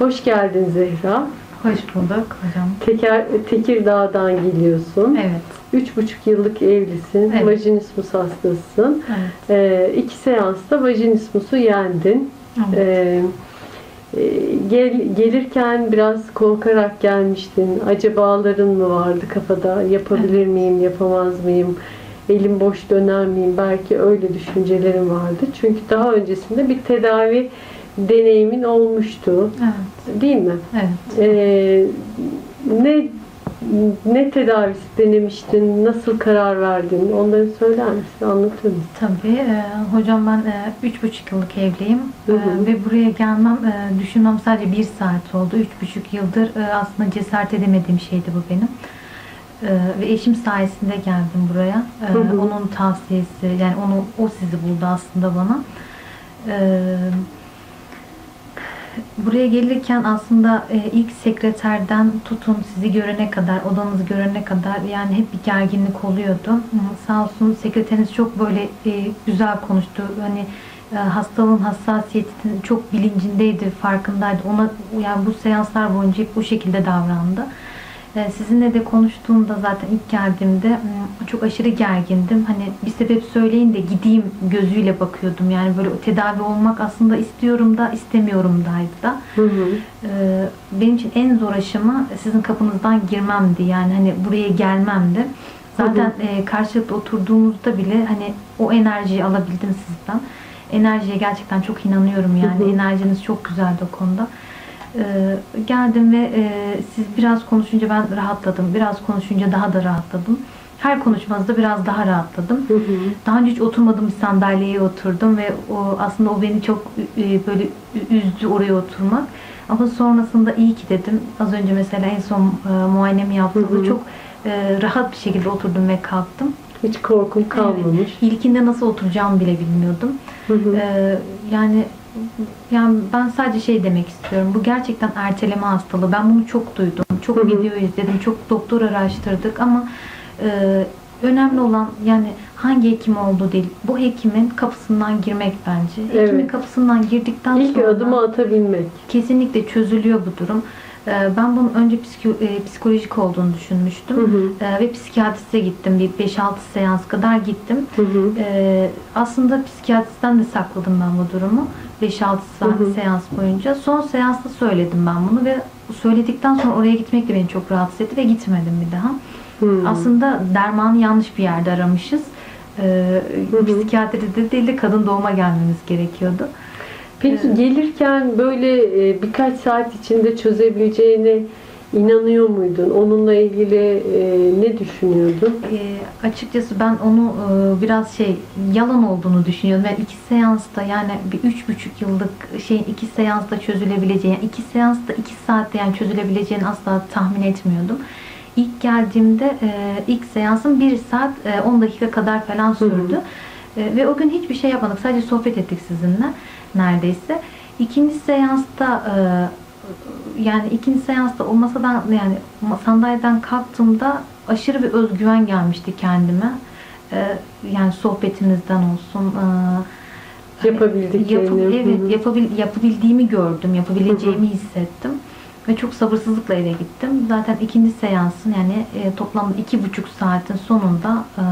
Hoş geldin Zehra. Hoş bulduk hocam. Teker, Tekirdağ'dan geliyorsun. Evet. Üç buçuk yıllık evlisin. Evet. Vajinismus hastasısın. Evet. Ee, iki seansta vajinismusu yendin. evet. Ee, e, gel, gelirken biraz korkarak gelmiştin. Acabaların mı vardı kafada? Yapabilir miyim, yapamaz mıyım? Elim boş döner miyim? Belki öyle düşüncelerim vardı. Çünkü daha öncesinde bir tedavi deneyimin olmuştu. evet. Değil mi? Evet. Ee, ne ne tedavisi denemiştin? Nasıl karar verdin? Onları söyler misin? Anlatır mısın? Tabii. e, hocam ben e, üç buçuk yıllık evliyim. Hı hı. E, ve buraya gelmem, e, düşünmem sadece bir saat oldu. Üç buçuk yıldır e, aslında cesaret edemediğim şeydi bu benim. E, ve eşim sayesinde geldim buraya. E, Hı hı. Onun tavsiyesi, yani onu o sizi buldu aslında bana. E, Buraya gelirken aslında e, ilk sekreterden tutun sizi görene kadar, odanızı görene kadar yani hep bir gerginlik oluyordu. Sağ olsun sekreteriniz çok böyle e, güzel konuştu. Hani e, hastalığın hassasiyetinin çok bilincindeydi, farkındaydı. Ona yani bu seanslar boyunca hep bu şekilde davrandı. E, Sizinle de konuştuğumda zaten ilk geldiğimde m, çok aşırı gergindim. Hani bir sebep söyleyin de gideyim gözüyle bakıyordum. Yani böyle tedavi olmak aslında istiyorum da istemiyorum daydı da. Hı hı. Ee, benim için en zor aşama sizin kapınızdan girmemdi. Yani hani buraya gelmemdi. Zaten e, karşılıklı oturduğumuzda bile hani o enerjiyi alabildim sizden. Enerjiye gerçekten çok inanıyorum yani. Hı hı. Enerjiniz çok güzeldi o konuda. Ee, geldim ve e, siz biraz konuşunca ben rahatladım. Biraz konuşunca daha da rahatladım. Her konuşmanızda biraz daha rahatladım. Hı hı. Daha önce hiç oturmadığım bir sandalyeye oturdum ve o aslında o beni çok e, böyle üzdü oraya oturmak. Ama sonrasında iyi ki dedim. Az önce mesela en son e, muayenemi yaptığımda Hı hı. çok e, rahat bir şekilde oturdum ve kalktım. Hiç korkun kalmamış. İlkinde nasıl oturacağımı bile bilmiyordum. Hı hı. E, yani yani ben sadece şey demek istiyorum. Bu gerçekten erteleme hastalığı. Ben bunu çok duydum. Çok Hı hı. video izledim. Çok doktor araştırdık ama e, önemli olan yani hangi hekim olduğu değil. Bu hekimin kapısından girmek bence. Hekimin Evet. kapısından girdikten İlk sonra adımı atabilmek. kesinlikle çözülüyor bu durum. E, ben bunun önce e, psikolojik olduğunu düşünmüştüm. Hı hı. E, ve psikiyatriste gittim. Bir 5-6 seans kadar gittim. Hı hı. Ee, aslında psikiyatristten de sakladım ben bu durumu. 5-6 saat seans boyunca. Son seansta söyledim ben bunu ve söyledikten sonra oraya gitmek de beni çok rahatsız etti ve gitmedim bir daha. Hı. Aslında dermanı yanlış bir yerde aramışız. Ee, psikiyatride değil de kadın doğuma gelmemiz gerekiyordu. Peki Evet. gelirken böyle e, birkaç saat içinde çözebileceğine inanıyor muydun? Onunla ilgili e, ne düşünüyordun? Ee, açıkçası ben onu e, biraz şey yalan olduğunu düşünüyorum. Yani iki seansta yani bir üç buçuk yıllık şeyin iki seansta çözülebileceğini, yani iki seansta iki saatte yani çözülebileceğini asla tahmin etmiyordum. İlk geldiğimde e, ilk seansın bir saat e, 10 dakika kadar falan sürdü. E, ve o gün hiçbir şey yapmadık. Sadece sohbet ettik sizinle neredeyse. İkinci seansta e, yani ikinci seansta o masadan yani sandalyeden kalktığımda aşırı bir özgüven gelmişti kendime. Ee, yani sohbetinizden olsun. ee, hani Yapabildiklerini. evet, yapabil, yapabildiğimi gördüm, yapabileceğimi hissettim. Ve çok sabırsızlıkla eve gittim. Zaten ikinci seansın yani e, toplamda iki buçuk saatin sonunda e,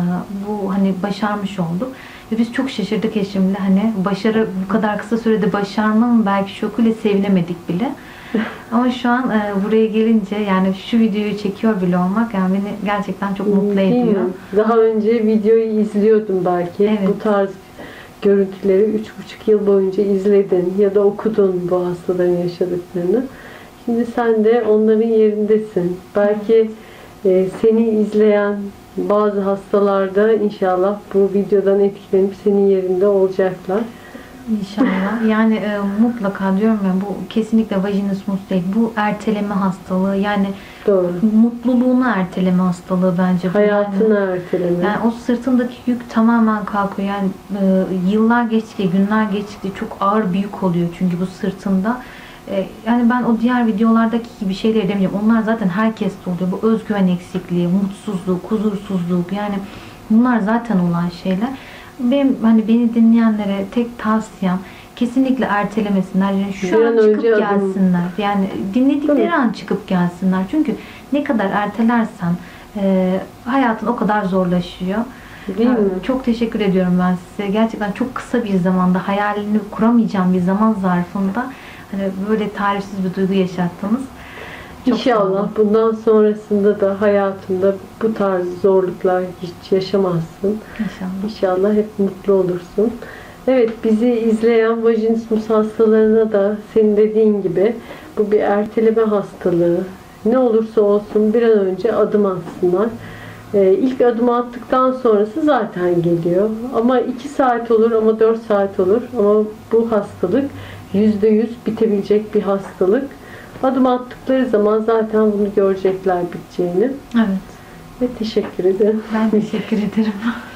bu hani başarmış olduk. Ve biz çok şaşırdık eşimle hani başarı bu kadar kısa sürede başarmam belki şokuyla sevinemedik bile. Ama şu an e, buraya gelince yani şu videoyu çekiyor bile olmak yani beni gerçekten çok mutlu Değil mi? ediyor. Daha önce videoyu izliyordum belki. Evet. Bu tarz görüntüleri üç buçuk yıl boyunca izledin ya da okudun bu hastaların yaşadıklarını. Şimdi sen de onların yerindesin. Belki e, seni izleyen bazı hastalarda inşallah bu videodan etkilenip senin yerinde olacaklar. İnşallah. Yani e, mutlaka diyorum ya bu kesinlikle vajinismus değil. Bu erteleme hastalığı. Yani Doğru. mutluluğunu erteleme hastalığı bence. bu. Yani- Hayatını erteleme. Yani o sırtındaki yük tamamen kalkıyor. Yani e, yıllar geçtikçe, günler geçtikçe çok ağır bir yük oluyor çünkü bu sırtında. E, yani ben o diğer videolardaki gibi şeyleri demeyeceğim. Onlar zaten herkeste oluyor. Bu özgüven eksikliği, mutsuzluk, huzursuzluk yani bunlar zaten olan şeyler. Benim hani beni dinleyenlere tek tavsiyem kesinlikle ertelemesinler. Yani şu Bir an an çıkıp önce adım- gelsinler. Yani dinledikleri Tabii. an çıkıp gelsinler. Çünkü ne kadar ertelersen e, hayatın o kadar zorlaşıyor. Değil Ha, mi? Çok teşekkür ediyorum ben size. Gerçekten çok kısa bir zamanda hayalini kuramayacağım bir zaman zarfında hani böyle tarifsiz bir duygu yaşattınız. Çok İnşallah olun. bundan sonrasında da hayatında bu tarz zorluklar hiç yaşamazsın. İnşallah. İnşallah hep mutlu olursun. Evet bizi izleyen vajinismus hastalarına da senin dediğin gibi bu bir erteleme hastalığı. Ne olursa olsun bir an önce adım atsınlar. Ee, ilk adımı attıktan sonrası zaten geliyor. Ama 2 saat olur ama 4 saat olur. Ama bu hastalık %100 bitebilecek bir hastalık. Adım attıkları zaman zaten bunu görecekler biteceğini. Evet. Ve teşekkür ederim. Ben teşekkür ederim.